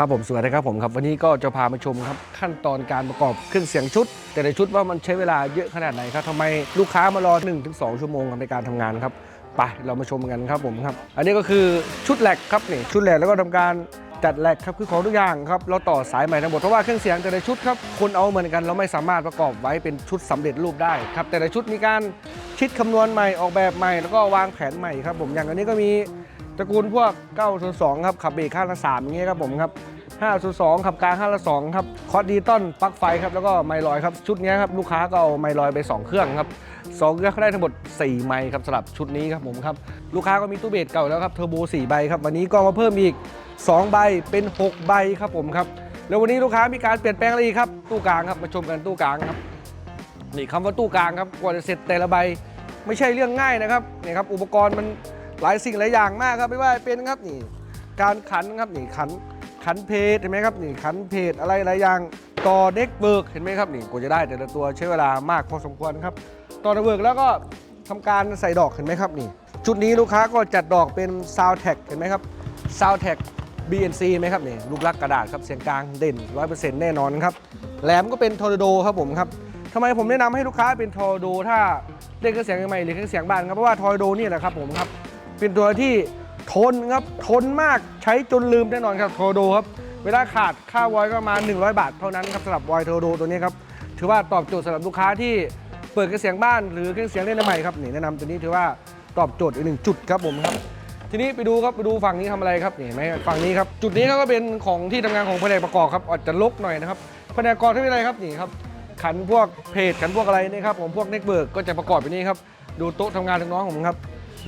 ครับผมสวัสดีครับผมครับ วันนี้ก็จะพามาชมครับขั้นตอนการประกอบเครื่องเสียงชุด แต่ละชุดว่ามันใช้เวลาเยอะขนาดไหนครับทำไมลูกค้ามารอ 1-2 ชั่วโมงในการทำงานครับไปเรามาชมกันครับผมครับ อันนี้ก็คือชุดแหลกครับนี่ชุดแหลกแล้วก็ทำการจัดแหลกครับคือของทุกอย่างครับเราต่อสายใหม่ทั้งหมดเพราะว่าเครื่องเสียงแต่ละชุดครับคนเอาเหมือนกันเราไม่สามารถประกอบไว้เป็นชุดสำเร็จรูปได้ครับแต่ละชุดมีการคิดคำนวณใหม่ออกแบบใหม่แล้วก็วางแผนใหม่ครับผมอย่างอันนี้ก็มี ตระกูลพวก 902 ครับ ขับเบรกข้างละ3อย่างเงี้ยครับผมครับ 502 ขับกลาง5ละ2ครับ คอร์ดดิจิตอลปลั๊กไฟครับ แล้วก็ไมลอยครับ ชุดเนี้ยครับ ลูกค้าก็เอาไมลอยไป 2 เครื่องครับสองเครื่องเขาได้ทั้งหมด 4 ไมค์ครับสำหรับชุดนี้ครับผมครับ ลูกค้าก็มีตู้เบสเก่าแล้วครับ เทอร์โบ 4 ใบครับ วันนี้ก็มาเพิ่มอีก 2 ใบ เป็น 6 ใบครับผมครับ แล้ววันนี้ลูกค้ามีการเปลี่ยนแปลงอะไรอีกครับ ตู้กลางครับ มาชมกันตู้กลางครับ นี่คำว่าตู้กลางครับ กว่าจะเสร็จแต่ละใบ ไม่ใช่เรื่องง่ายนะครับ นี่ครับ อุปกรณ์มัน หลายสิ่งหลายอย่างมากครับไม่ว่าเป็นครับนี่การขันครับนี่ขันขันเพจเห็นไหมครับนี่ขันเพจอะไรหลายอย่างต่อเน็กเบิกเห็นไหมครับนี่กว่าจะได้แต่ละตัวใช้เวลามากพอสมควรครับต่อเน็กเบิกแล้วก็ทำการใส่ดอกเห็นไหมครับนี่ชุดนี้ลูกค้าก็จัดดอกเป็นซาวแท็กเห็นไหมครับซาวแท็ก BNC ไหมครับนี่ลูกลักกระดาษครับเสียงกลางเด่น 100%แน่นอนครับแหลมก็เป็นทอร์โดครับผมครับทำไมผมแนะนำให้ลูกค้าเป็นทอร์โดถ้าเล่นเครื่องเสียงใหม่หรือเครื่องเสียงบ้านครับเพราะว่าทอร์โดนี่แหละครับผมครับ เป็นตัวที่ทนครับทนมากใช้จนลืมแน่นอนครับทอร์โดครับเวลาขาดค่าวอยก็ประมาณ100 บาทเท่านั้นครับสำหรับวอยเทอร์โดตัวนี้ครับถือว่าตอบโจทย์สำหรับลูกค้าที่เปิดเครื่องเสียงบ้านหรือเครื่องเสียงเล่นใหม่ครับนี่แนะนำตัวนี้ถือว่าตอบโจทย์อีกหนึ่งจุดครับผมครับ ทีนี้ไปดูครับไปดูฝั่งนี้ทำอะไรครับนี่เห็นไหมฝั่งนี้ครับจุดนี้ก็เป็นของที่ทำงานของแผนกประกอบครับอาจจะลกหน่อยนะครับแผนกประกอบที่เป็นอะไรครับนี่ครับขันพวกเพจขันพวกอะไรนี่ครับผมพวกเน็กเบิร์กก็จะประกอบไปนี่ครับดูโต๊ะทำงานของน้องผมครับ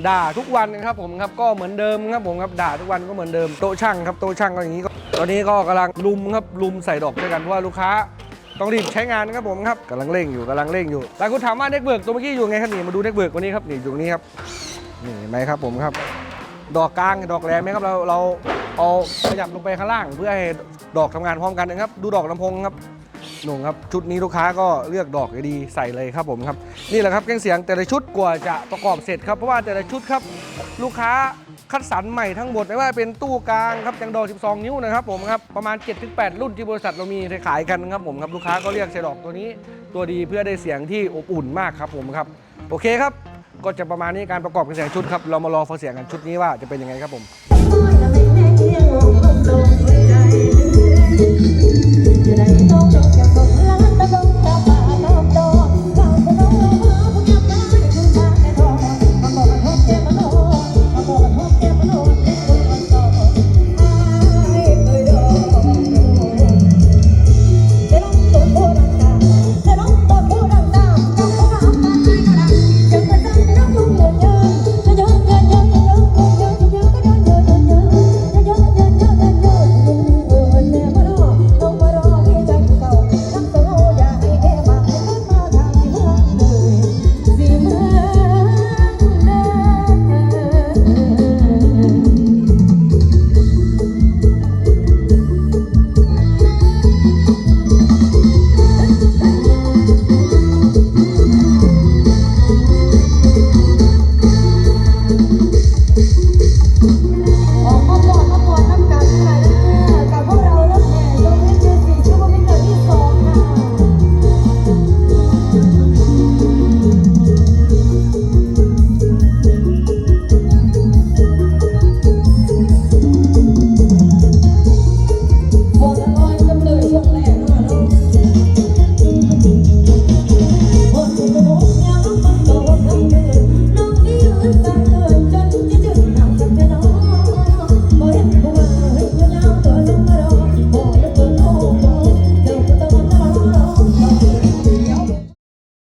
ด่าทุกวันนะครับผมครับก็เหมือนเดิมครับผมครับด่าทุกวันก็เหมือนเดิมโต๊ะช่างครับโต๊ะช่างก็อย่างนี้ก็ตอนนี้ก็กำลังลุมครับลุมใส่ดอกด้วยกันเพราะว่าลูกค้าต้องรีบใช้งานนะครับผมครับกำลังเร่งอยู่กำลังเร่งอยู่แต่คุณถามว่าเน็กเบิร์กตัวเมื่อกี้อยู่ไงครับนี่มาดูเน็กเบิร์กวันนี้ครับนี่อยู่ตรงนี้ครับนี่เห็นไหมครับผมครับ ดอกกลางดอกแหลมไหมครับเราเราเอาขยับลงไปข้างล่าง เพื่อให้ดอกทำงานพร้อมกันนะครับ ดูดอกลำโพงครับ หนุ่งครับชุดนี้ลูกค้าก็เลือกดอกดีใส่เลยครับผมครับนี่แหละครับเครื่องเสียงแต่ละชุดกว่าจะประกอบเสร็จครับเพราะว่าแต่ละชุดครับลูกค้าคัดสรรใหม่ทั้งหมดไม่ว่าเป็นตู้กลางครับอย่างดอก 12 นิ้วนะครับผมครับประมาณ 7-8 รุ่นที่บริษัทเรามีขายกันครับผมครับลูกค้าก็เรียกใส่ดอกตัวนี้ ตัวดีเพื่อได้เสียงที่อบอุ่นมากครับผมครับโอเคครับก็จะประมาณนี้การประกอบเครื่องเสียงชุดครับเรามารอฟังเสียงกันชุดนี้ว่าจะเป็นยังไงครับผม